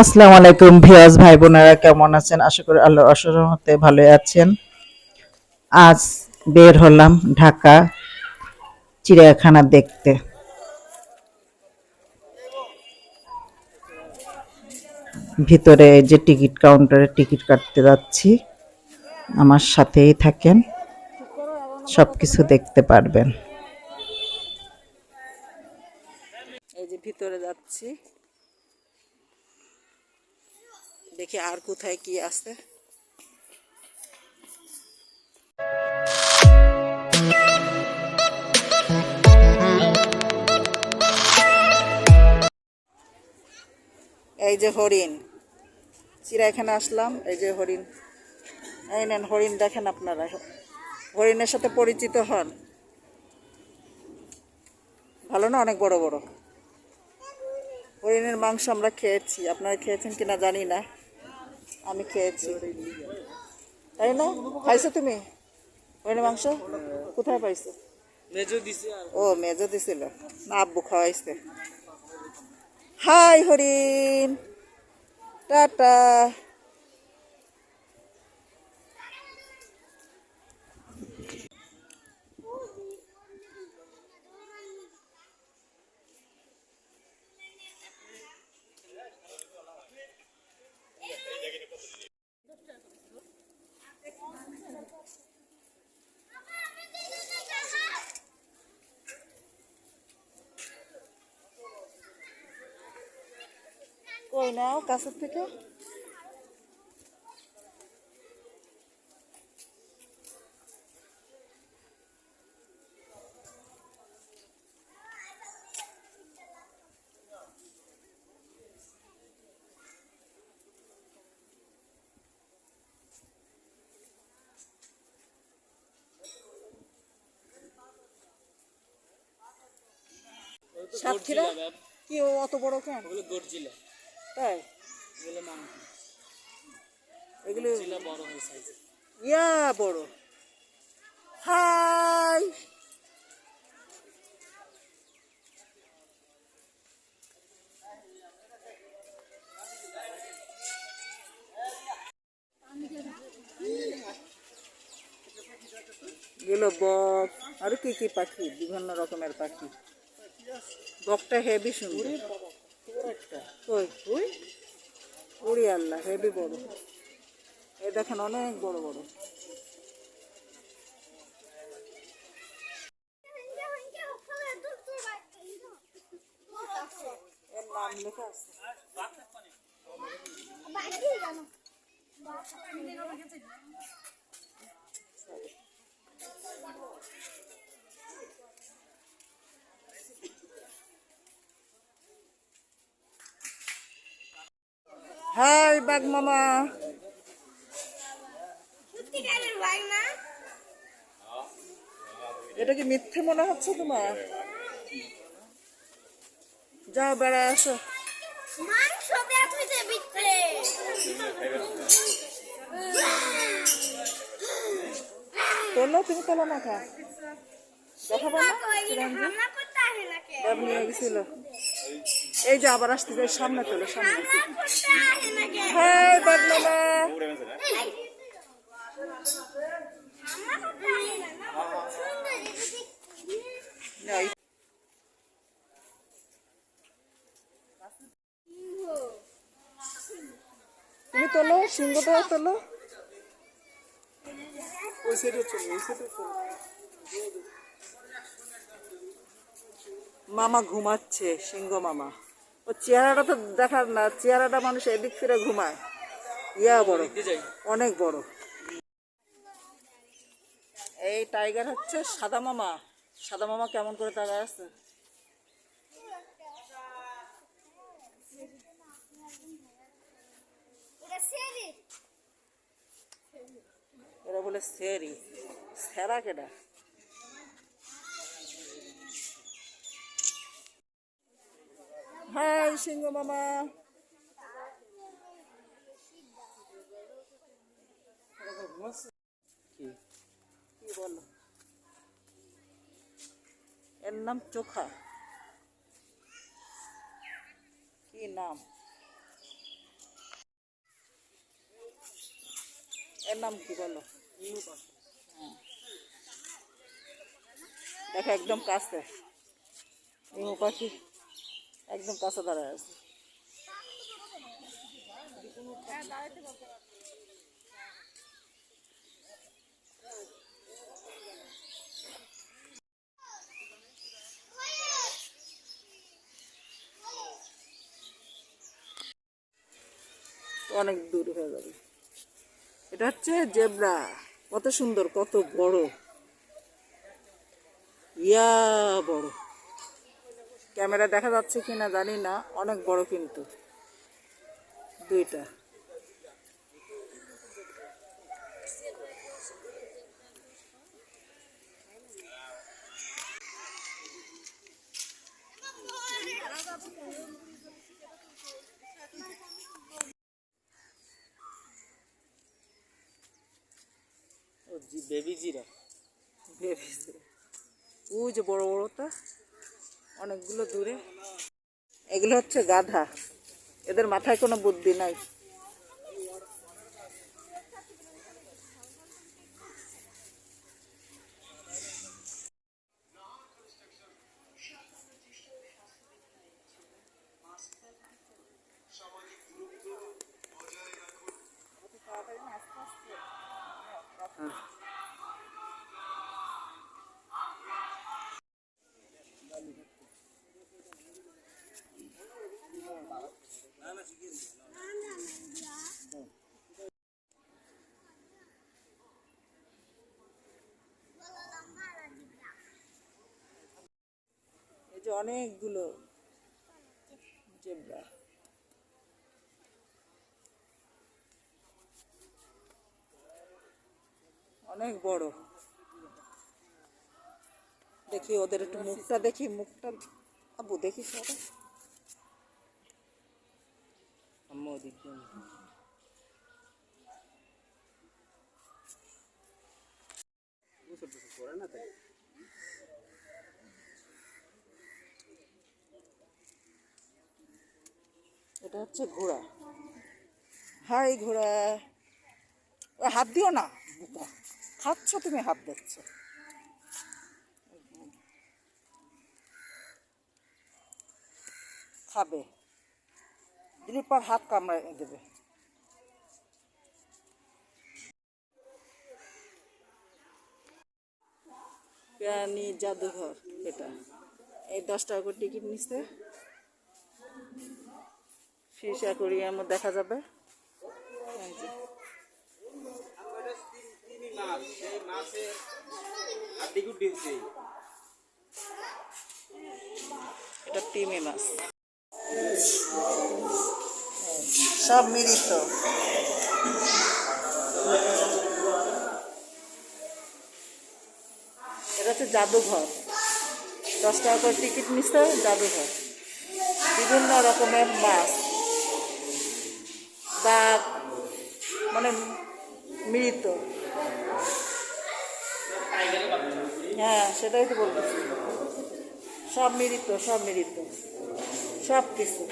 আসসালামু আলাইকুম ভিয়াজ ভাই বোনেরা কেমন আছেন? আশা করি আল্লাহর অশেষ রহমতে ভালোই আছেন। আজ বের হলাম ঢাকা, চিড়িয়াখানা দেখতে। ভিতরে যে টিকিট কাউন্টারে টিকিট কাটতে যাচ্ছি, আমার সাথেই থাকেন সব কিছু দেখতে পারবেন। এই যে ভিতরে যাচ্ছি। দেখি আর কোথায় কি আছে। এই যে হরিণ। চিড়াইখানে আসলাম, এই যে হরিণ। এই নেন, হরিণ দেখেন আপনারা। হরিণের সাথে পরিচিত হন। ভালো না? অনেক বড় বড়। হরিণের মাংস আমরা খেয়েছি। আপনারা খেয়েছেন কিনা জানি না। আমি খেয়েছি। তাই না খাইছো তুমি? হরিণের মাংস? কোথায় পাইছো? মেজো দিছে ও মেজো দিছিল। না আব্বু খাওয়াইছে। হাই হরিণ। টাটা। কই নাও কাছের থেকে। সাতক্ষীরা? কি ও অত বড় কেন? ওগুলো গর্জিলা। তাই? এগুলো মাংস এগুলো বড় হয়ে সাইজ ইয়া বড়। হাই! গেল বক। আর কি কি পাখি? বিভিন্ন রকমের পাখি। বকটা হেভি সুন্দর। কই? ওই ওরে আল্লাহ এই দেখেন অনেক বড় বড়। এর নাম লেখা আছে। হাই বাঘ মামা। এটা কি মিথ্যে মনে হচ্ছে তোমার? যাও বেড়ায় আসো। তোলো তুমি তোলো না খা। নিয়ে গেছিল। এই যে আবার আসতে যাই সামনে তোলো সামনে। নাই। তুমি তোলো সিংহটা তোলো। ওই সাইডে চলো ওই সাইডে চলো। মামা ঘুমাচ্ছে সিংহ মামা। ও চেহারাটা তো দেখার না চেহারাটা মানুষ এদিক ফিরে ঘুমায়। ইয়া বড় অনেক বড়। এই টাইগার হচ্ছে সাদা মামা। সাদা মামা কেমন করে তারা আছে এরা বলে সেরি। সেরা কেডা? হ্যাঁ সিংহ মামা। কি? বলো? এর নাম চোখা। কি নাম? এর নাম কি বলো? দেখো একদম কাছে। ইমু পাখি একদম কাছে দাঁড়ায় আছে। অনেক দূর হয়ে যাবে। এটা হচ্ছে জেব্রা। কত সুন্দর, কত বড়। ইয়া বড়। ক্যামেরা দেখা যাচ্ছে কিনা জানি না অনেক বড় কিন্তু। দুইটা। ও জি বেবি জিরা ওই যে বড় বড়টা। অনেকগুলো দূরে। এগুলো হচ্ছে গাধা। এদের মাথায় কোনো বুদ্ধি নাই। অনেকগুলো জেব্রা। অনেক বড়। দেখি ওদের একটু মুখটা দেখি মুখটা আবু দেখি সবাই। আম্মা দিয়ে নি। এটা হচ্ছে ঘোড়া। হাই ঘোড়া। হাত দিও না। খাচ্ছ তুমি, হাত দিচ্ছ। খাবে। দিলে পর হাত কামড়ায় দেবে। প্রাণী জাদুঘর এটা। এই দশ টাকা করে টিকিট নিচ্ছে। ফিস অ্যাকোরিয়ামও দেখা যাবে। এটা তিমি মাছ। সব মিলিত। এটা হচ্ছে জাদুঘর। দশ টাকা করে টিকিট নিচ্ছে জাদুঘর। বিভিন্ন রকমের মাছ। দাগ মানে মিলিত। হ্যাঁ সেটাই তো বলব সব মিলিত সব মিলিত। সব কিছু।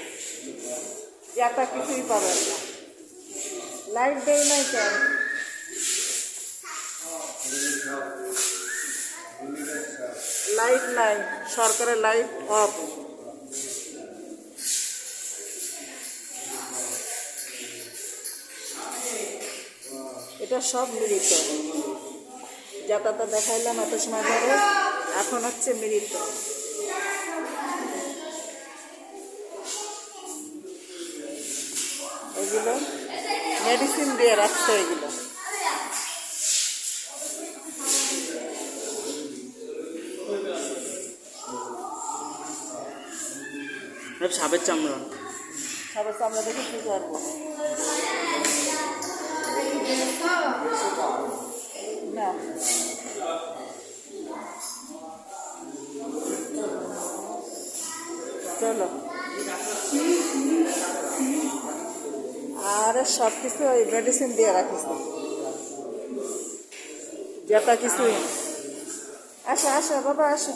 যাতা কিছুই পাবেন না। লাইট দেয় নাই কেন লাইট নাই, সরকারের লাইট অফ। এটা সব মিলিত। যাতায়াত দেখাইলাম এত সময় ধরে এখন হচ্ছে মিলিত। এগুলো মেডিসিন দিয়ে রাখছে এগুলো। সব সাপের চামড়া। সবাই আমরা দেখে কি করব? চলো। আর সব কিছু ওই মেডিসিন দিয়ে রাখিস যেটা কিছুই। আসো আসো বাবা আসো।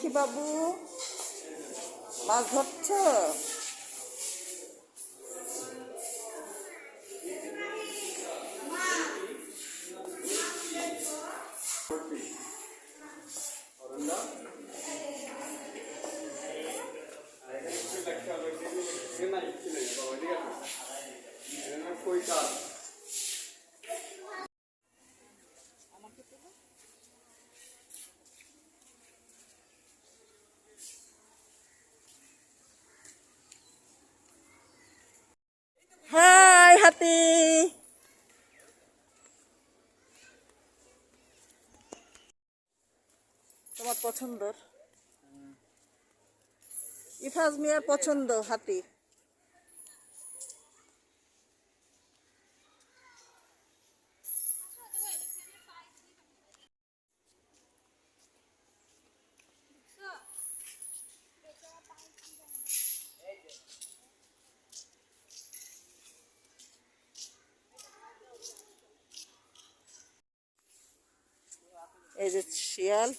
দেখি বাবু। মাছ ধরছ? হাই হাতি তোমার পছন্দর। ইফাজ মিয়ার পছন্দ হাতি। এই যে শিয়াল।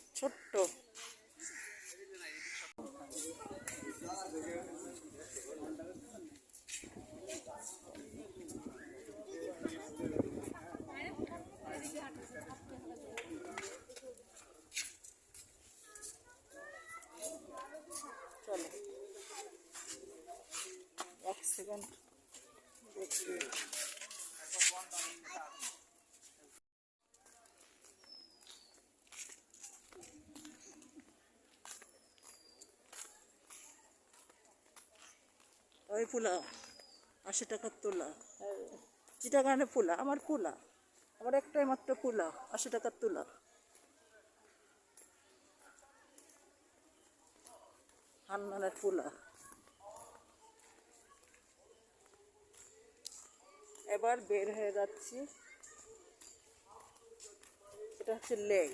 ওই পোলা আশি টাকার তোলা। চিটাগানে পোলা আমার পোলা আমার একটাই মাত্র পোলা আশি টাকার তোলা। হান্নানের পোলা এবার বের হয়ে যাচ্ছি। এটা হচ্ছে লেগ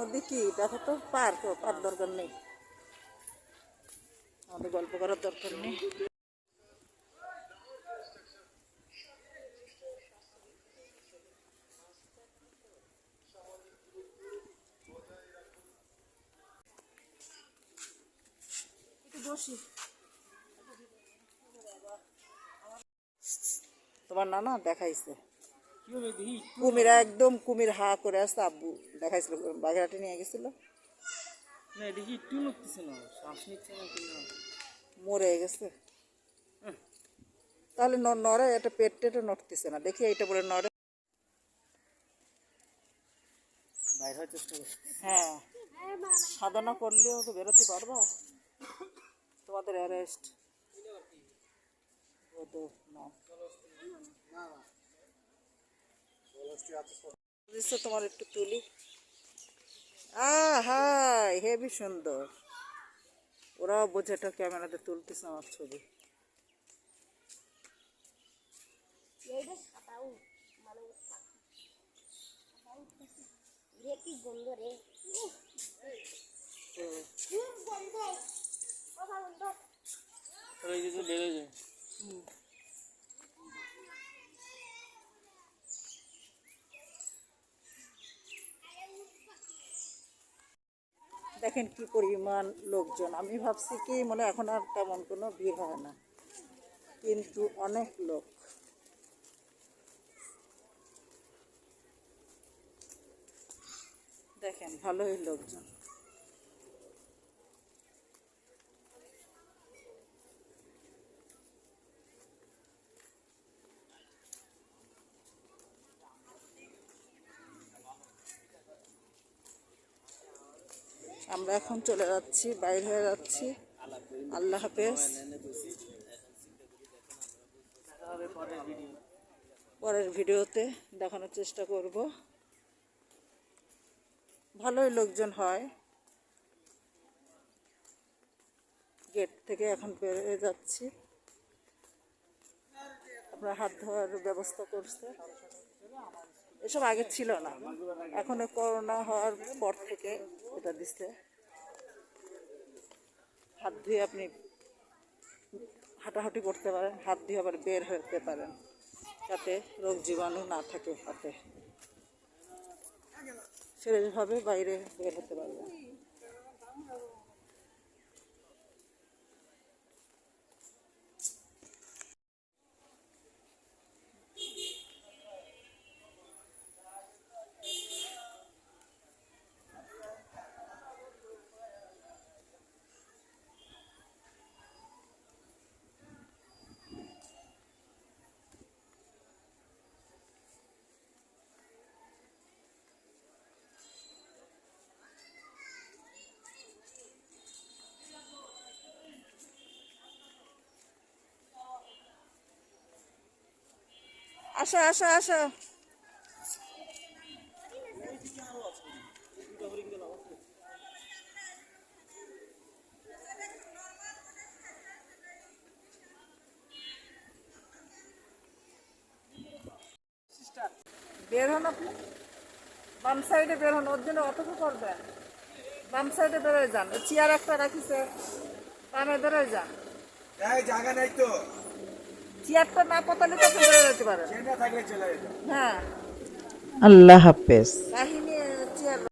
মধ্যে কি? দেখো তো পার্ক পার দরকার নেই। আমাদের গল্প করার দরকার নেই। বসি। তোমার নানা দেখাইছে। কুমির একদম কুমির হা করে আসছে আব্বু দেখাইছিল বাগেরহাটে নিয়ে গেছিল। না দেখি একটু নড়তেছে না? শ্বাস নিচ্ছে না মরে গেছে। তাহলে ন- নড়ে এটা পেট টেটে নড়তেছে না। দেখি এটা বলে নড়ে। বাইরে হওয়ার চেষ্টা হ্যাঁ সাধনা করলেও তো বেরোতে পারবা। তোমাদের অ্যারেস্ট বুঝছ তোমার একটু তুলি। হাই হেভি সুন্দর। ওরাও বোঝাটা ক্যামেরাতে তুলতেছে আমার ছবি। গন্ধ রে তো খুব গন্ধ কথা গন্ধ ওই যে তো বেরোয় যায় দেখেন কি পরিমাণ লোকজন। আমি ভাবছি কি মানে এখন আর তেমন কোনো ভিড় হয় না। কিন্তু অনেক লোক। দেখেন, ভালোই লোকজন। আমরা এখন চলে যাচ্ছি, বাইরে হয়ে যাচ্ছি। আল্লাহ হাফেজ। পরের ভিডিওতে দেখানোর চেষ্টা করব। ভালোই লোকজন হয়। গেট থেকে এখন বেরিয়ে যাচ্ছি। আপনার হাত ধোয়ার ব্যবস্থা করছে। এসব আগে ছিল না। এখন করোনা হওয়ার পর থেকে এটা দিচ্ছে হাত ধুয়ে আপনি হাঁটাহাঁটি করতে পারেন, হাত ধুয়ে আবার বের হতে পারেন, যাতে রোগ জীবাণু না থাকে হাতে। সেভাবে বাইরে বের হতে পারবেন। আসো আসো আসো। বের হন আপনি। বাম সাইডে বের হন, ওর জন্য অতটুকু করবেন। বাম সাইডে বেরোয় যান। চেয়ার একটা রাখিছে বামে বেরোয় যান। জায়গা নাই তো। চেয়ারটা না পতালে তো যেতে হ্যাঁ। আল্লাহ হাফেজ। কাহিনী চেয়ার